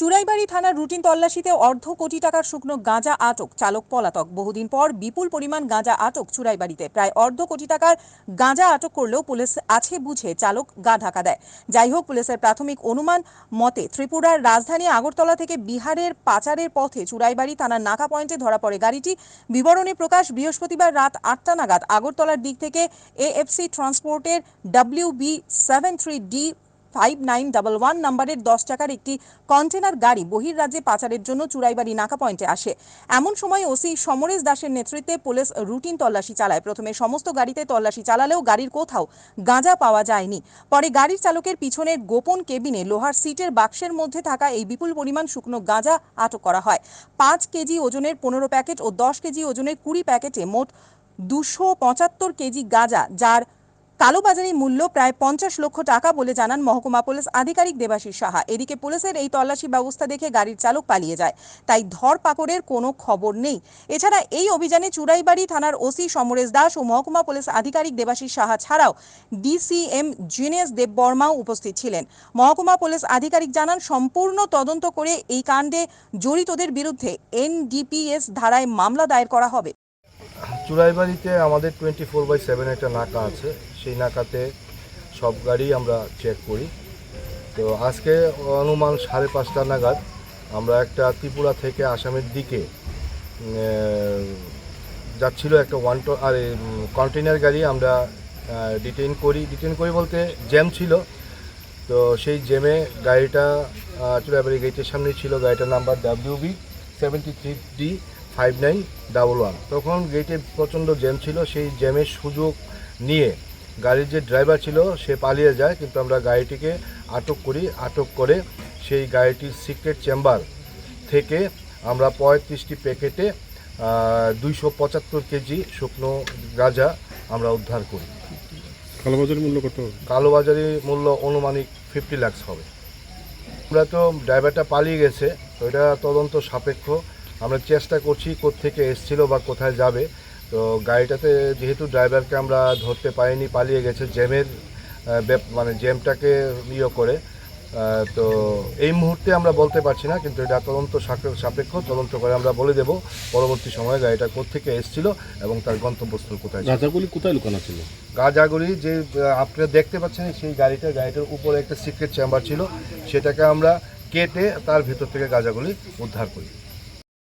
চুরাইবাড়ি থানার রুটিন তল্লাশিতে অর্ধ কোটি টাকার শুকনো গাঁজা আটক চালক পলাতক। বহুদিন পর বিপুল পরিমাণ গাঁজা আটক চুরাইবাড়িতে। প্রায় অর্ধ কোটি টাকার গাঁজা আটক করলেও পুলিশ আছে বুঝে চালক গা ঢাকা দেয়। যাই হোক, পুলিশের প্রাথমিক অনুমান মতে ত্রিপুরার রাজধানী আগরতলা থেকে বিহারের পাচারের পথে চুরাইবাড়ি থানার নাকা পয়েন্টে ধরা পড়ে গাড়িটি। বিবরণী প্রকাশ বৃহস্পতিবার রাত আটটা নাগাদ। আগরতলার দিক থেকে AFC ট্রান্সপোর্টের W B seven three D five nine double one নম্বরের দশ টাকার একটি কন্টেনার গাড়ি বহির্রাজ্যে পাচারের জন্য চুরাইবাড়ি নাকা পয়েন্টে আসে। এমন সময় ওসি সমরেশ দাসের নেতৃত্বে পুলিশ রুটিন তল্লাশি চালায়। প্রথমে সমস্ত গাড়িতে তল্লাশি চালালেও গাড়ির কোথাও গাঁজা পাওয়া যায়নি। পরে গাড়ির চালকের পিছনের গোপন কেবিনে লোহার সিটের বাক্সের মধ্যে থাকা এই বিপুল পরিমাণ শুকনো গাঁজা আটক করা হয়। পাঁচ কেজি ওজনের পনেরো প্যাকেট ও দশ কেজি ওজনের কুড়ি প্যাকেটে মোট দুশো পঁচাত্তর কেজি গাঁজা, যার কালোবাজারি মূল্য প্রায় পঞ্চাশ লক্ষ টাকা বলে জানান মহকুমা পুলিশ আধিকারিক দেবাশিস সাহা। এদিকে পুলিশের এই তল্লাশি ব্যবস্থা দেখে গাড়ির চালক পালিয়ে যায়। তাই ধরপাকড়ের কোনো খবর নেই। এছাড়া এই অভিযানে চুরাইবাড়ি থানার ওসি সমরেশ দাস ও মহকুমা পুলিশ আধিকারিক দেবাশিস সাহা ছাড়াও ডিসিএম জিনেস দেববর্মাও উপস্থিত ছিলেন। মহকুমা পুলিশ আধিকারিক জানান, সম্পূর্ণ তদন্ত করে এই কাণ্ডে জড়িতদের বিরুদ্ধে এনডিপিএস ধারায় মামলা দায়ের করা হবে। চুরাইবাড়িতে আমাদের টোয়েন্টি ফোর বাই সেভেন একটা নাকা আছে। সেই নাকাতে সব গাড়ি আমরা চেক করি। তো আজকে অনুমান সাড়ে পাঁচটা নাগাদ আমরা একটা ত্রিপুরা থেকে আসামের দিকে যাচ্ছিল একটা ওয়ান আর কন্টেনার গাড়ি আমরা ডিটেইন করি। ডিটেইন করি বলতে জ্যাম ছিল। তো সেই জ্যামে গাড়িটা চুরাইবাড়ি গেটের সামনে ছিল। গাড়িটার number W B seventy three D five nine double one. তখন গেটে প্রচণ্ড জ্যাম ছিল সেই জ্যামের সুযোগ নিয়ে গাড়ির যে ড্রাইভার ছিল সে পালিয়ে যায় কিন্তু আমরা গাড়িটিকে আটক করি। আটক করে সেই গাড়িটির সিক্রেট চেম্বার থেকে আমরা পঁয়ত্রিশটি প্যাকেটে দুইশো পঁচাত্তর কেজি শুকনো গাঁজা আমরা উদ্ধার করি। কালোবাজারের মূল্য কত কালোবাজারি মূল্য অনুমানিক ফিফটি লাক্স হবে। আমরা তো ড্রাইভারটা পালিয়ে গেছে তো এটা তদন্ত সাপেক্ষ। আমরা চেষ্টা করছি থেকে এসছিল বা কোথায় যাবে। তো গাড়িটাতে যেহেতু ড্রাইভারকে আমরা ধরতে পারিনি পালিয়ে গেছে জ্যামের মানে জ্যামটাকে ইয়ে করে। তো এই মুহূর্তে আমরা বলতে পারছি না কিন্তু এটা তদন্ত সাপে- সাপেক্ষ। তদন্ত করে আমরা বলে দেব পরবর্তী সময়ে গাড়িটা থেকে এসছিল এবং তার গন্তব্যস্থল কোথায়। গাঁজাগুলি কোথায় লুকানো ছিল? গাঁজাগুলি যে আপনারা দেখতে পাচ্ছেন সেই গাড়িটা গাড়িটার উপরে একটা সিক্রেট চেম্বার ছিল। সেটাকে আমরা কেটে তার ভিতর থেকে গাঁজাগুলি উদ্ধার করি।